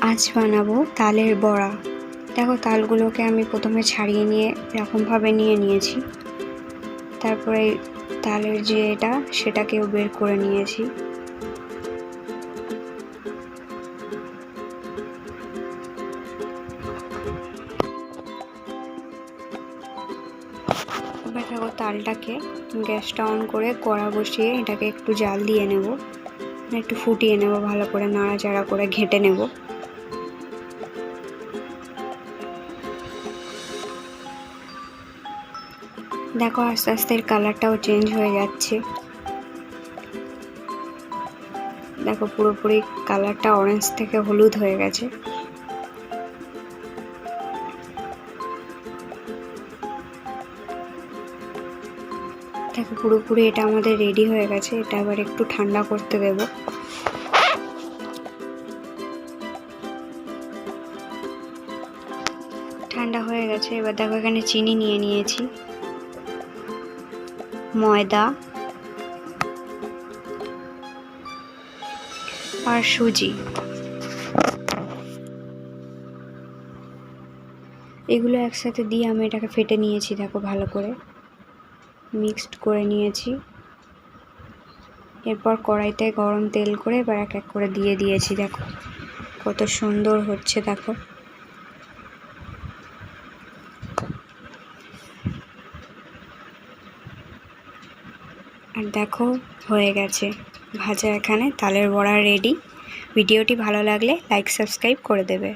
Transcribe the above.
আজ বানাবো তালের বড়া। দেখো তালগুলোকে আমি প্রথমে ছাড়িয়ে নিয়ে এরকমভাবে নিয়ে নিয়েছি। তারপরে তালের যে এটা, সেটাকেও বের করে নিয়েছি। এবার দেখো তালটাকে গ্যাসটা অন করে কড়া বসিয়ে এটাকে একটু জাল দিয়ে নেব। একটু ফুটিয়ে নেব, ভালো করে নাড়াচাড়া করে ঘেটে নেব। দেখো আস্তে আস্তে এর কালারটাও চেঞ্জ হয়ে যাচ্ছে। দেখো পুরোপুরি কালারটা অরেঞ্জ থেকে হলুদ হয়ে গেছে। দেখো পুরোপুরি এটা আমাদের রেডি হয়ে গেছে, এটা এবার একটু ঠান্ডা করতে দেব। ঠান্ডা হয়ে গেছে, এবার দেখো এখানে চিনি নিয়ে নিয়েছি, ময়দা আর সুজি। এগুলো একসাথে দিয়ে আমি এটাকে ফেটে নিয়েছি, দেখো ভালো করে। মিক্সড করে নিয়েছি। এরপর কড়াইতে গরম তেল করে এবার এক এক করে দিয়ে দিয়েছি, দেখো। কত সুন্দর হচ্ছে, দেখো। আর দেখো, হয়ে গেছে। ভাজা এখানে, তালের বড়া রেডি ভিডিওটি ভালো লাগলে লাইক সাবস্ক্রাইব করে দেবে।